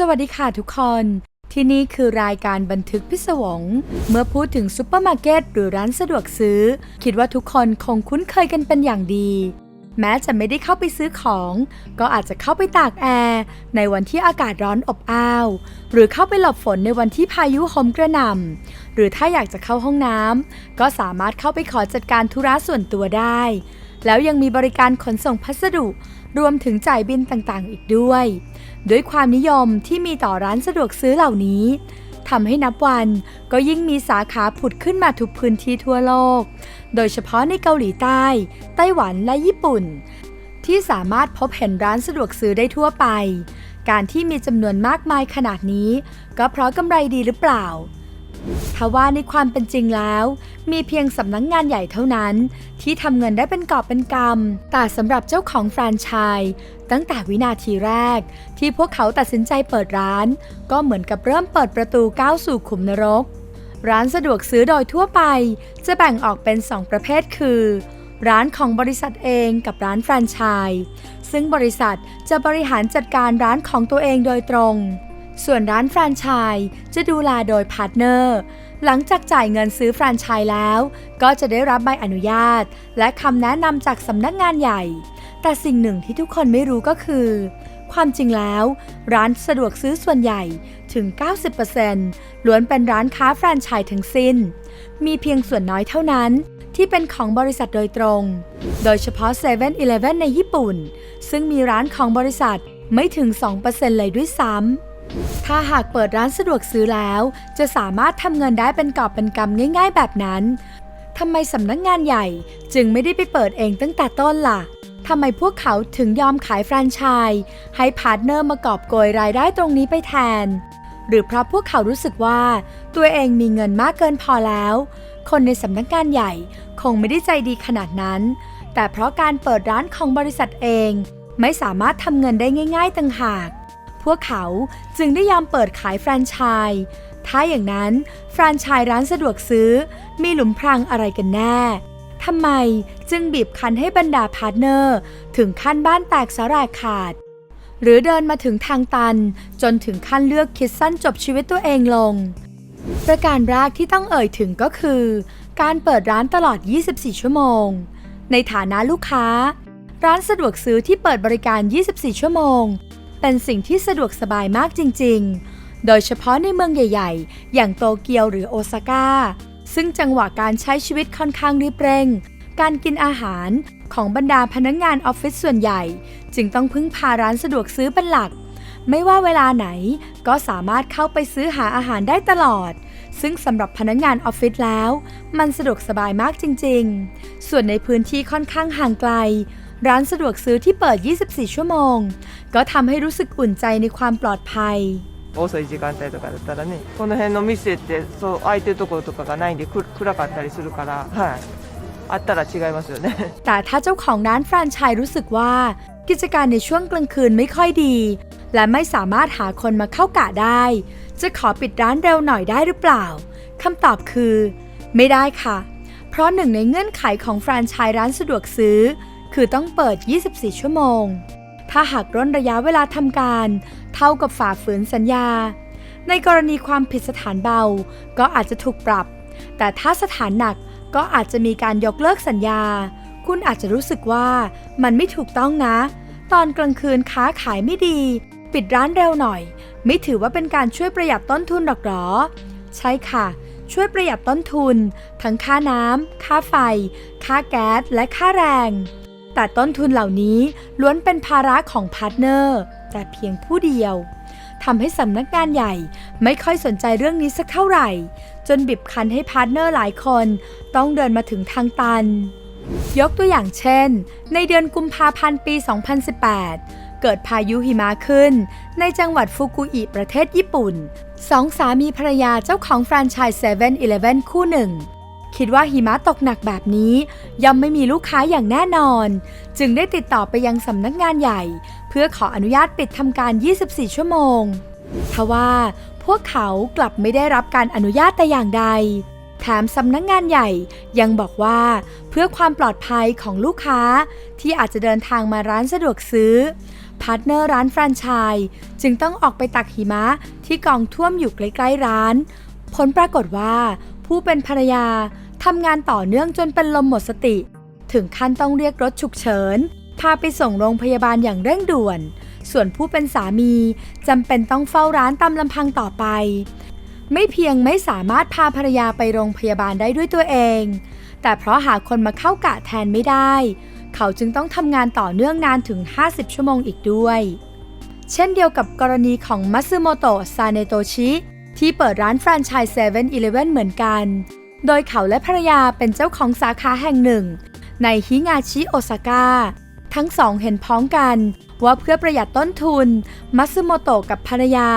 สวัสดีค่ะทุกคน ที่นี่คือรายการบันทึกพิศวง เมื่อพูดถึงซุปเปอร์มาร์เก็ตหรือร้านสะดวกซื้อ คิดว่าทุกคนคงคุ้นเคยกันเป็นอย่างดี แม้จะไม่ได้เข้าไปซื้อของ ก็อาจจะเข้าไปตากแอร์ในวันที่อากาศร้อนอบอ้าว หรือเข้าไปหลบฝนในวันที่พายุโหมกระหน่ำหรือถ้าอยากจะเข้าห้องน้ำก็สามารถเข้าไปขอจัดการธุระส่วนตัวได้ แล้วยังมีบริการขนส่งพัสดุ รวมถึงจ่ายบินต่างๆ อีกด้วย ด้วยความนิยมที่มีต่อร้านสะดวกซื้อเหล่านี้ทำให้นับวันก็ยิ่งมีสาขาผุดขึ้นมาทุกพื้นที่ทั่วโลก โดยเฉพาะในเกาหลีใต้ ไต้หวันและญี่ปุ่น ที่สามารถพบเห็นร้านสะดวกซื้อได้ทั่วไป การที่มีจำนวนมากมายขนาดนี้ ก็เพราะกำไรดีหรือเปล่า ทว่าในความเป็นจริงแล้ว มีเพียงสำนักงงานใหญ่เท่านั้น ที่ทำเงินได้เป็นกอบเป็นกำแต่สำหรับเจ้าของแฟรนไชส์ตั้งแต่วินาทีแรก ที่พวกเขาตัดสินใจเปิดร้าน ก็เหมือนกับเริ่มเปิดประตูก้าวสู่ขุมนรก ร้านสะดวกซื้อโดยทั่วไป จะแบ่งออกเป็น 2 ประเภทคือ ร้านของบริษัทเองกับร้านแฟรนไชส์ซึ่งบริษัทจะบริหารจัดการร้านของตัวเองโดยตรง ส่วนร้านแฟรนไชส์จะดูแลโดยพาร์ทเนอร์ หลังจากจ่ายเงินซื้อแฟรนไชส์แล้ว ก็จะได้รับใบอนุญาต และคำแนะนำจากสำนักงานใหญ่ แต่สิ่งหนึ่งที่ทุกคนไม่รู้ก็คือ ความจริงแล้ว ร้านสะดวกซื้อส่วนใหญ่ถึง 90%ล้วนเป็นร้านค้าแฟรนไชส์ทั้งสิ้น มีเพียงส่วนน้อยเท่านั้นที่เป็นของบริษัทโดยตรง โดยเฉพาะ7 e เ e ่ e อในญี่ปุ่น ซึ่งมีร้านของบริษัทไม่ถึง 2%เลยด้วยซ้ำ ถ้าหากเปิดร้านสะดวกซื้อแล้ว จะสามารถทำเงินได้เป็นกอบเป็นกำง่าย ๆ แบบนั้นทำไมสำนักงงานใหญ่จึงไม่ได้ไปเปิดเองตั้งแต่ต้นล่ะทำไมพวกเขาถึงยอมขายแฟรนไชส์ให้พาร์ทเนอร์มากอบโกยรายได้ตรงนี้ไปแทน หรือเพราะพวกเขารู้สึกว่าตัวเองมีเงินมากเกินพอแล้ว คนในสำนักงานใหญ่คงไม่ได้ใจดีขนาดนั้น แต่เพราะการเปิดร้านของบริษัทเอง ไม่สามารถทำเงินได้ง่าย ๆต่างหาก วกเขาจึงได้ยอมเปิดขายแฟรนไชส์ถ้าอย่างนั้นแฟรนไชส์ร้านสะดวกซื้อมีหลุมพรางอะไรกันแน่ทำไมจึงบีบคั้นให้บรรดาพาร์ทเนอร์ ถึงขั้นบ้านแตกสลายขาด หรือเดินมาถึงทางตัน จนถึงขั้นเลือกคิดสั้นจบชีวิตตัวเองลง ประการแรกที่ต้องเอ่ยถึงก็คือ การเปิดร้านตลอด 24 ชั่วโมง ในฐานะลูกค้า ร้านสะดวกซื้อที่เปิดบริการ 24 ชั่วโมง เป็นสิ่งที่สะดวกสบายมากจริง ๆ โดยเฉพาะในเมืองใหญ่ ๆ อย่างโตเกียวหรือโอซาก้า ซึ่งจังหวะการใช้ชีวิตค่อนข้างรีบเร่ง การกินอาหารของบรรดาพนักงงานออฟฟิศส่วนใหญ่ จึงต้องพึ่งพาร้านสะดวกซื้อเป็นหลัก ไม่ว่าเวลาไหนก็สามารถเข้าไปซื้อหาอาหารได้ตลอดซึ่งสำหรับพนักงานออฟฟิศแล้ว มันสะดวกสบายมากจริง ๆ ส่วนในพื้นที่ค่อนข้างห่างไกล ร้านสะดวกซื้อที่เปิด 24 ชั่วโมง ก็ทำให้รู้สึกอุ่นใจในความปลอดภัย 遅い時間帯とかだったらねこの辺の店ってそう空いてるところとかがないんでく暗かったりするからはいあったら違いますよね แต่ถ้าเจ้าของร้านแฟรนไชส์รู้สึกว่า กิจการในช่วงกลางคืนไม่ค่อยดี และไม่สามารถหาคนมาเข้ากะได้ จะขอปิดร้านเร็วหน่อยได้หรือเปล่าคำตอบคือ ไม่ได้ค่ะ เพราะหนึ่งในเงื่อนไขของแฟรนไชส์ร้านสะดวกซื้อ คือต้องเปิด 24 ชั่วโมง ถ้าหากร่นระยะเวลาทำการ เท่ากับฝ่าฝืนสัญญา ในกรณีความผิดสถานเบา ก็อาจจะถูกปรับ แต่ถ้าสถานหนักก็อาจจะมีการยกเลิกสัญญา คุณอาจจะรู้สึกว่ามันไม่ถูกต้องนะ ตอนกลางคืนค้าขายไม่ดี ปิดร้านเร็วหน่อย ไม่ถือว่าเป็นการช่วยประหยัดต้นทุนหรอกหรอ ใช่ค่ะ ช่วยประหยัดต้นทุน ทั้งค่าน้ำค่าไฟ ค่าแก๊สและค่าแรง แต่ต้นทุนเหล่านี้ล้วนเป็นภาระของพาร์ทเนอร์ แต่เพียงผู้เดียวทำให้สำนักงานใหญ่ไม่ค่อยสนใจเรื่องนี้สักเท่าไหร่ จนบีบคั้นให้พาร์ทเนอร์หลายคนต้องเดินมาถึงทางตัน ยกตัวอย่างเช่น ในเดือนกุมภาพันธ์ปี 2018 เกิดพายุหิมะขึ้น ในจังหวัดฟุกุอิประเทศญี่ปุ่นสองสามีภรรยาเจ้าของแฟรนไชส์7 e เ e ่ e อคู่หนึ่ง คิดว่าหิมะตกหนักแบบนี้ ย่อมไม่มีลูกค้าอย่างแน่นอน จึงได้ติดต่อไปยังสำนักงานใหญ่ เพื่อขออนุญาตปิดทำการ 24 ชั่วโมงทว่าพวกเขากลับไม่ได้รับการอนุญาตแต่อย่างใด แถมสำนักงงานใหญ่ยังบอกว่าเพื่อความปลอดภัยของลูกค้าที่อาจจะเดินทางมาร้านสะดวกซื้อพาร์ทเนอร์ร้านแฟรนไชส์จึงต้องออกไปตักหิมะที่กองท่วมอยู่ใกล้ ๆ ร้าน ผลปรากฏว่าผู้เป็นภรรยา ทำงานต่อเนื่องจนเป็นลมหมดสติ ถึงขั้นต้องเรียกรถฉุกเฉิน พาไปส่งโรงพยาบาลอย่างเร่งด่วน ส่วนผู้เป็นสามีจำเป็นต้องเฝ้าร้านตามลำพังต่อไป ไม่เพียงไม่สามารถพาภรรยาไปโรงพยาบาลได้ด้วยตัวเอง แต่เพราะหาคนมาเข้ากะแทนไม่ได้ เขาจึงต้องทำงานต่อเนื่องนานถึง 50 ชั่วโมงอีกด้วย เช่นเดียวกับกรณีของมัตสึโมโตะซาเนโตชิที่เปิดร้านแฟรนไชส์7 e เ e ่ e อเหมือนกัน โดยเขาและภรรยาเป็นเจ้าของสาขาแห่งหนึ่ง ในฮิงาชิโอซาก้า ทั้งสองเห็นพ้องกันว่าเพื่อประหยัดต้นทุน มัตสึโมโตะกับภรรยา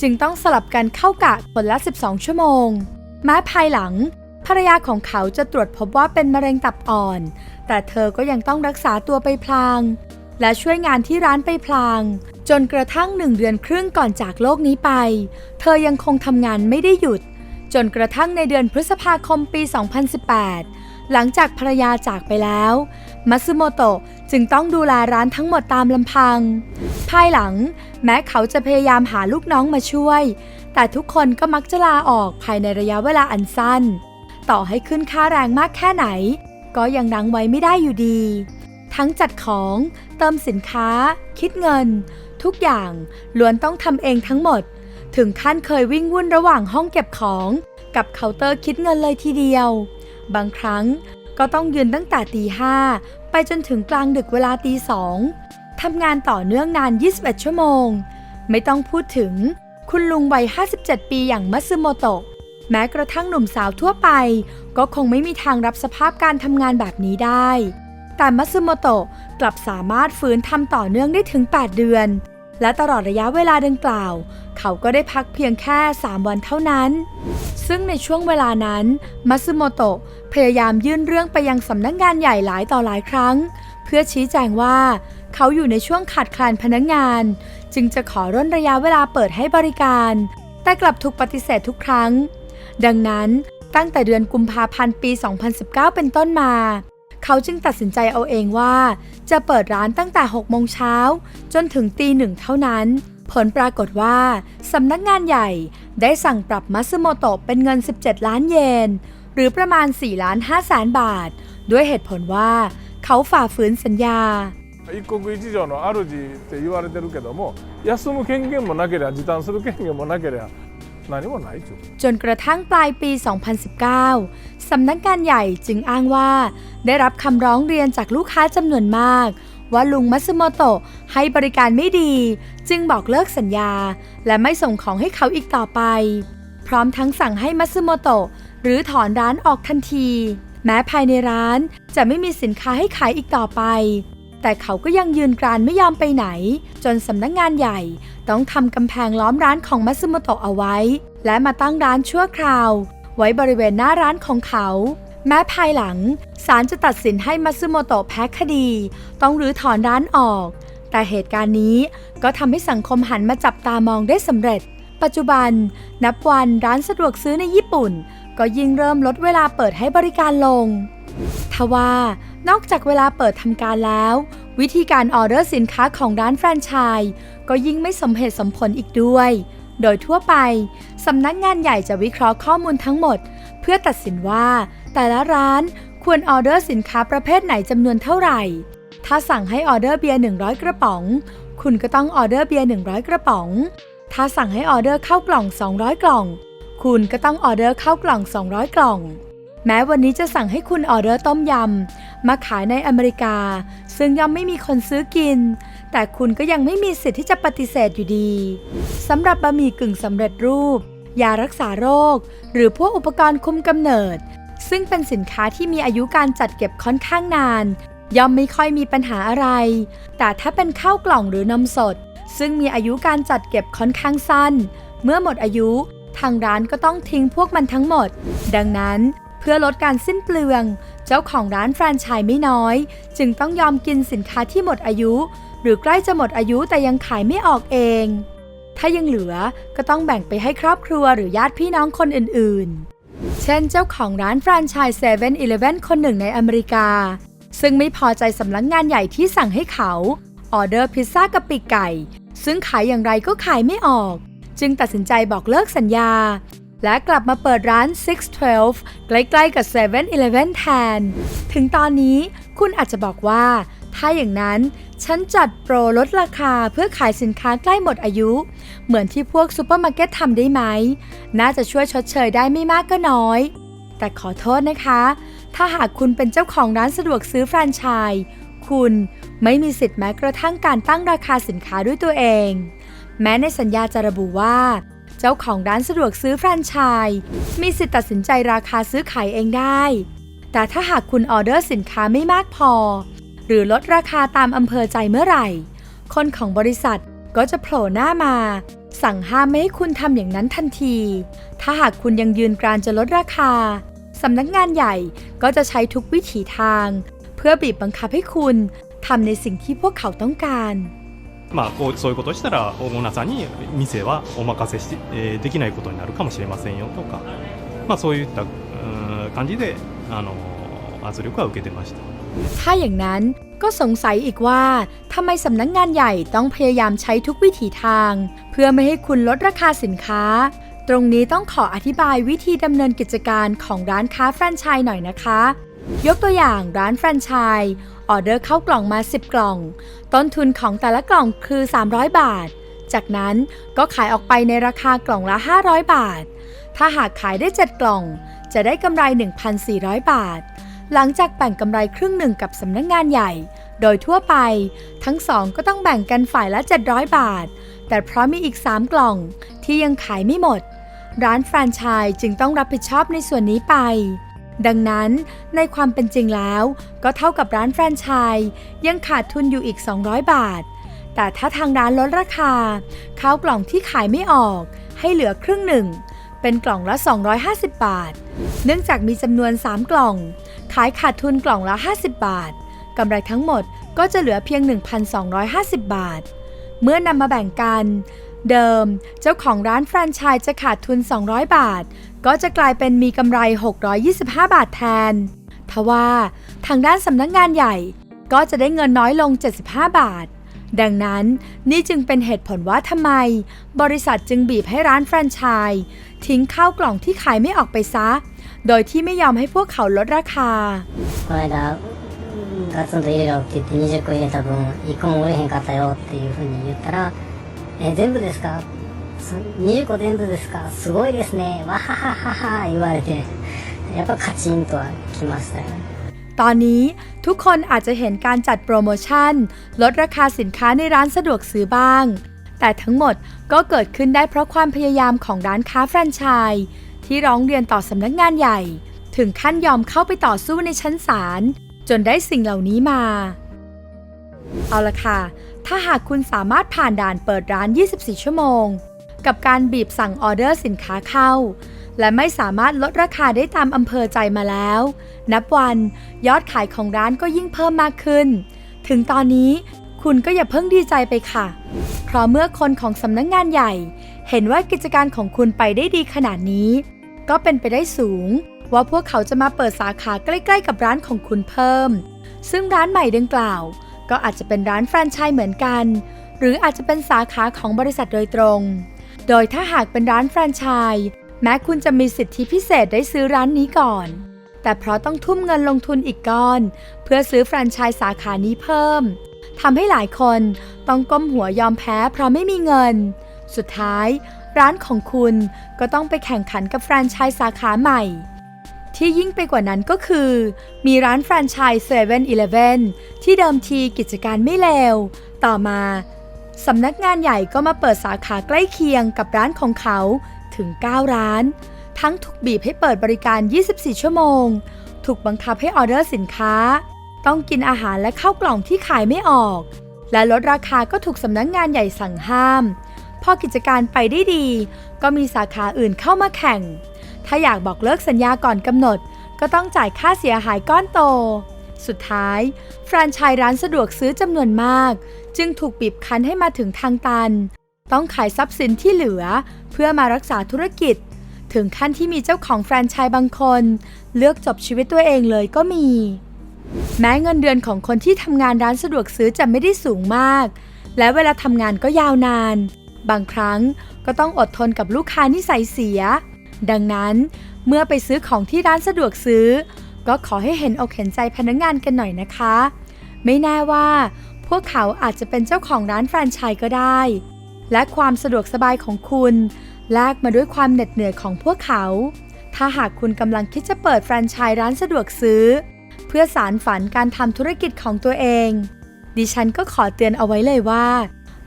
จึงต้องสลับกันเข้ากะคนละ 12 ชั่วโมง แม้ภายหลัง ภรรยาของเขาจะตรวจพบว่าเป็นมะเร็งตับอ่อน แต่เธอก็ยังต้องรักษาตัวไปพลาง และช่วยงานที่ร้านไปพลาง จนกระทั่งหนึ่งเดือนครึ่งก่อนจากโลกนี้ไป เธอยังคงทำงานไม่ได้หยุด จนกระทั่งในเดือนพฤษภาคมปี 2018 หลังจากภรรยาจากไปแล้ว มัตสึโมโตะจึงต้องดูแลร้านทั้งหมดตามลำพัง ภายหลังแม้เขาจะพยายามหาลูกน้องมาช่วย แต่ทุกคนก็มักจะลาออกภายในระยะเวลาอันสั้น ต่อให้ขึ้นค่าแรงมากแค่ไหน ก็ยังรั้งไว้ไม่ได้อยู่ดี ทั้งจัดของ เติมสินค้า คิดเงิน ทุกอย่างล้วนต้องทำเองทั้งหมด ถึงขั้นเคยวิ่งวุ่นระหว่างห้องเก็บของ กับเคาน์เตอร์คิดเงินเลยทีเดียว บางครั้งก็ต้องยืนตั้งแต่ตีห้าไปจนถึงกลางดึกเวลาตีสองทำงานต่อเนื่องนาน 21 ชั่วโมง ไม่ต้องพูดถึงคุณลุงวัย 57 ปีอย่างมัตสึโมโตะ แม้กระทั่งหนุ่มสาวทั่วไป ก็คงไม่มีทางรับสภาพการทำงานแบบนี้ได้ แต่มัตสึโมโตะกลับสามารถฝืนทำต่อเนื่องได้ถึง 8 เดือน และตลอดระยะเวลาดังกล่าว เขาก็ได้พักเพียงแค่ 3 วันเท่านั้น ซึ่งในช่วงเวลานั้นมัตสึโมโตะพยายามยื่นเรื่องไปยังสำนักงานใหญ่หลายต่อหลายครั้ง เพื่อชี้แจงว่า เขาอยู่ในช่วงขาดแคลนพนักงาน จึงจะขอร่นระยะเวลาเปิดให้บริการ แต่กลับถูกปฏิเสธทุกครั้ง ดังนั้นตั้งแต่เดือนกุมภาพันธ์ปี 2019 เป็นต้นมา เขาจึงตัดสินใจเอาเองว่า จะเปิดร้านตั้งแต่ 6 โมงเช้า จนถึงตีหนึ่งเท่านั้น ผลปรากฏว่า สำนักงานใหญ่ได้สั่งปรับมัตสึโมโตะเป็นเงิน 17 ล้านเยน หรือประมาณ 4 ล้าน5แสนบาท ด้วยเหตุผลว่า เขาฝ่าฝืนสัญญา 一国一城の主って言われてるけども休む権限もなければ時短する権限もなければ จนกระทั่งปลายปี 2019 สำนักงานใหญ่จึงอ้างว่า ได้รับคำร้องเรียนจากลูกค้าจำนวนมาก ว่าลุงมัซโมโตะให้บริการไม่ดี จึงบอกเลิกสัญญา และไม่ส่งของให้เขาอีกต่อไป พร้อมทั้งสั่งให้มัซโมโตะหรือถอนร้านออกทันที แม้ภายในร้านจะไม่มีสินค้าให้ขายอีกต่อไป แต่เขาก็ยังยืนกรานไม่ยอมไปไหน จนสำนักงานใหญ่ ต้องทำกำแพงล้อมร้านของมัตสึโมโตะเอาไว้ และมาตั้งร้านชั่วคราว ไว้บริเวณหน้าร้านของเขา แม้ภายหลังศาลจะตัดสินให้มัตสึโมโตะแพ้คดี ต้องรื้อถอนร้านออก แต่เหตุการณ์นี้ก็ทำให้สังคมหันมาจับตามองได้สำเร็จ ปัจจุบัน นับวันร้านสะดวกซื้อในญี่ปุ่น ก็ยิ่งเริ่มลดเวลาเปิดให้บริการลง ทว่านอกจากเวลาเปิดทำการแล้ว วิธีการออเดอร์สินค้าของร้านแฟรนไชส์ก็ยิ่งไม่สมเหตุสมผลอีกด้วย โดยทั่วไปสำนักงานใหญ่จะวิเคราะห์ข้อมูลทั้งหมด เพื่อตัดสินว่า แต่ละร้านควรออเดอร์สินค้าประเภทไหนจำนวนเท่าไหร่ ถ้าสั่งให้ออเดอร์เบียร์100 กระป๋อง คุณก็ต้องออเดอร์เบียร์100 กระป๋อง ถ้าสั่งให้ออเดอร์ข้าวกล่อง 200 กล่อง คุณก็ต้องออเดอร์ข้าวกล่อง 200 กล่อง แม้วันนี้จะสั่งให้คุณออเดอร์ต้มยำ มาขายในอเมริกา ซึ่งย่อมไม่มีคนซื้อกิน แต่คุณก็ยังไม่มีสิทธิ์ที่จะปฏิเสธอยู่ดีสำหรับบะหมี่กึ่งสำเร็จรูป ยารักษาโรค หรือพวกอุปกรณ์คุมกำเนิด ซึ่งเป็นสินค้าที่มีอายุการจัดเก็บค่อนข้างนาน ย่อมไม่ค่อยมีปัญหาอะไร แต่ถ้าเป็นข้าวกล่องหรือนมสด ซึ่งมีอายุการจัดเก็บค่อนข้างสั้น เมื่อหมดอายุ ทางร้านก็ต้องทิ้งพวกมันทั้งหมด ดังนั้น เพื่อลดการสิ้นเปลือง เจ้าของร้านแฟรนไชส์ไม่น้อย จึงต้องยอมกินสินค้าที่หมดอายุ หรือใกล้จะหมดอายุแต่ยังขายไม่ออกเอง ถ้ายังเหลือก็ต้องแบ่งไปให้ครอบครัวหรือญาติพี่น้องคนอื่นๆ เช่นเจ้าของร้านแฟรนไชส์7 e เ e ่ e คนหนึ่งในอเมริกา ซึ่งไม่พอใจสำนักงานใหญ่ที่สั่งให้เขาออเดอร์พิซซ่ากับปีกไก่ ซึ่งขายอย่างไรก็ขายไม่ออก จึงตัดสินใจบอกเลิกสัญญา และกลับมาเปิดร้าน 612 ใกล้ๆกับ 7-Eleven แทน ถึงตอนนี้คุณอาจจะบอกว่า ถ้าอย่างนั้นฉันจัดโปรลดราคาเพื่อขายสินค้าใกล้หมดอายุ เหมือนที่พวกซูเปอร์มาร์เก็ตทำได้ไหม น่าจะช่วยชดเชยได้ไม่มากก็น้อย แต่ขอโทษนะคะ ถ้าหากคุณเป็นเจ้าของร้านสะดวกซื้อแฟรนไชส์คุณไม่มีสิทธิ์แม้กระทั่งการตั้งราคาสินค้าด้วยตัวเอง แม้ในสัญญาจะระบุว่า เจ้าของร้านสะดวกซื้อแฟรนไชส์มีสิทธิ์ตัดสินใจราคาซื้อขายเองได้ แต่ถ้าหากคุณออเดอร์สินค้าไม่มากพอ หรือลดราคาตามอำเภอใจเมื่อไหร่ คนของบริษัทก็จะโผล่หน้ามา สั่งห้ามไม่ให้คุณทำอย่างนั้นทันที ถ้าหากคุณยังยืนกรานจะลดราคาสำนักงานใหญ่ก็จะใช้ทุกวิถีทาง เพื่อบีบบังคับให้คุณทำในสิ่งที่พวกเขาต้องการ まあ、こうそういうことをしたらオーナーさんに店はお任せし、えーできないことになるかもしれませんよとか、まあ、そういったうーん感じであの圧力は受けてました。 ถ้าอย่างนั้นก็สงสัยอีกว่าทำไมสำนักงงานใหญ่ต้องพยายามใช้ทุกวิถีทาง เพื่อไม่ให้คุณลดราคาสินค้า ตรงนี้ต้องขออธิบายวิธีดำเนินกิจการของร้านค้าแฟรนไชส์หน่อยนะคะ ยกตัวอย่างร้านแฟรนไชส์ออเดอร์เข้ากล่องมา 10 กล่อง ต้นทุนของแต่ละกล่องคือ 300 บาท จากนั้นก็ขายออกไปในราคากล่องละ 500 บาท ถ้าหากขายได้ 7 กล่อง จะได้กำไร 1,400 บาท หลังจากแบ่งกำไรครึ่งหนึ่งกับสำนักงงานใหญ่ โดยทั่วไป ทั้งสองก็ต้องแบ่งกันฝ่ายละ 700 บาท แต่เพราะมีอีก 3 กล่องที่ยังขายไม่หมด ร้านแฟรนไชส์จึงต้องรับผิดชอบในส่วนนี้ไป ดังนั้นในความเป็นจริงแล้ว ก็เท่ากับร้านแฟรนไชส์ยังขาดทุนอยู่อีก 200 บาท แต่ถ้าทางร้านลดราคาข้าวกล่องที่ขายไม่ออก ให้เหลือครึ่งหนึ่ง เป็นกล่องละ 250 บาท เนื่องจากมีจำนวน 3 กล่อง ขายขาดทุนกล่องละ 50 บาทกำไรทั้งหมดก็จะเหลือเพียง 1,250 บาท เมื่อนำมาแบ่งกัน เดิมเจ้าของร้านแฟรนไชส์จะขาดทุน 200 บาท ก็จะกลายเป็นมีกำไร 625 บาทแทน ทว่าทางด้านสำนักงงานใหญ่ ก็จะได้เงินน้อยลง 75 บาท ดังนั้นนี่จึงเป็นเหตุผลว่าทำไม บริษัทจึงบีบให้ร้านแฟรนไชส์ทิ้งข้าวกล่องที่ขายไม่ออกไปซะ โดยที่ไม่ยอมให้พวกเขาลดราคา この間ガツンと入れろって言って20個入れた分1個も売れへんかったよっていうふうに言ったら「え全部ですか そ20個全部ですかすごいですねわはははは」言われてやっぱカチンとはきましたよね ตอนนี้ทุกคนอาจจะเห็นการจัดโปรโมชั่น ลดราคาสินค้าในร้านสะดวกซื้อบ้าง แต่ทั้งหมดก็เกิดขึ้นได้เพราะความพยายามของร้านค้าแฟรนไชส์ที่ร้องเรียนต่อสำนักงานใหญ่ ถึงขั้นยอมเข้าไปต่อสู้ในชั้นศาลจนได้สิ่งเหล่านี้มา เอาละค่ะ ถ้าหากคุณสามารถผ่านด่านเปิดร้าน 24 ชั่วโมง กับการบีบสั่งออเดอร์สินค้าเข้า และไม่สามารถลดราคาได้ตามอำเภอใจมาแล้ว นับวันยอดขายของร้านก็ยิ่งเพิ่มมากขึ้น ถึงตอนนี้คุณก็อย่าเพิ่งดีใจไปค่ะ เพราะเมื่อคนของสำนักงงานใหญ่ เห็นว่ากิจการของคุณไปได้ดีขนาดนี้ ก็เป็นไปได้สูง ว่าพวกเขาจะมาเปิดสาขาใกล้ ๆ กับร้านของคุณเพิ่ม ซึ่งร้านใหม่ดังกล่าว ก็อาจจะเป็นร้านแฟรนไชส์เหมือนกัน หรืออาจจะเป็นสาขาของบริษัทโดยตรง โดยถ้าหากเป็นร้านแฟรนไชส์แม้คุณจะมีสิทธิพิเศษได้ซื้อร้านนี้ก่อน แต่เพราะต้องทุ่มเงินลงทุนอีกก้อน เพื่อซื้อแฟรนไชส์สาขานี้เพิ่มทำให้หลายคนต้องก้มหัวยอมแพ้เพราะไม่มีเงิน สุดท้าย ร้านของคุณก็ต้องไปแข่งขันกับแฟรนไชส์สาขาใหม่ ที่ยิ่งไปกว่านั้นก็คือ มีร้านแฟรนไชส์7 e เ e ่ e อที่เดิมทีกิจการไม่เลว ต่อมา สำนักงานใหญ่ก็มาเปิดสาขาใกล้เคียงกับร้านของเขาถึง 9 ร้าน ทั้งถูกบีบให้เปิดบริการ 24 ชั่วโมง ถูกบังคับให้ออเดอร์สินค้า ต้องกินอาหารและข้าวกล่องที่ขายไม่ออก และลดราคาก็ถูกสำนักงานใหญ่สั่งห้าม พอกิจการไปได้ดี ก็มีสาขาอื่นเข้ามาแข่ง ถ้าอยากบอกเลิกสัญญาก่อนกำหนด ก็ต้องจ่ายค่าเสียหายก้อนโต สุดท้าย แฟรนไชส์ร้านสะดวกซื้อจำนวนมาก จึงถูกบีบคั้นให้มาถึงทางตัน ต้องขายทรัพย์สินที่เหลือ เพื่อมารักษาธุรกิจ ถึงขั้นที่มีเจ้าของแฟรนไชส์บางคน เลือกจบชีวิตตัวเองเลยก็มี แม้เงินเดือนของคนที่ทำงานร้านสะดวกซื้อจะไม่ได้สูงมาก และเวลาทำงานก็ยาวนาน บางครั้งก็ต้องอดทนกับลูกค้านิสัยเสีย ดังนั้นเมื่อไปซื้อของที่ร้านสะดวกซื้อ ก็ขอให้เห็นอกเห็นใจพนักงานกันหน่อยนะคะ ไม่แน่ว่า พวกเขาอาจจะเป็นเจ้าของร้านแฟรนไชส์ก็ได้ และความสะดวกสบายของคุณแลกมาด้วยความเหน็ดเหนื่อยของพวกเขา ถ้าหากคุณกำลังคิดจะเปิดแฟรนไชส์ร้านสะดวกซื้อ เพื่อสารฝันการทำธุรกิจของตัวเอง ดิฉันก็ขอเตือนเอาไว้เลยว่า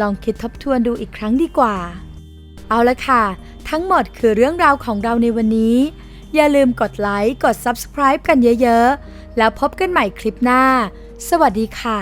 ลองคิดทบทวนดูอีกครั้งดีกว่า เอาละค่ะ ทั้งหมดคือเรื่องราวของเราในวันนี้ อย่าลืมกดไลค์ กด Subscribe กันเยอะๆ แล้วพบกันใหม่คลิปหน้า สวัสดีค่ะ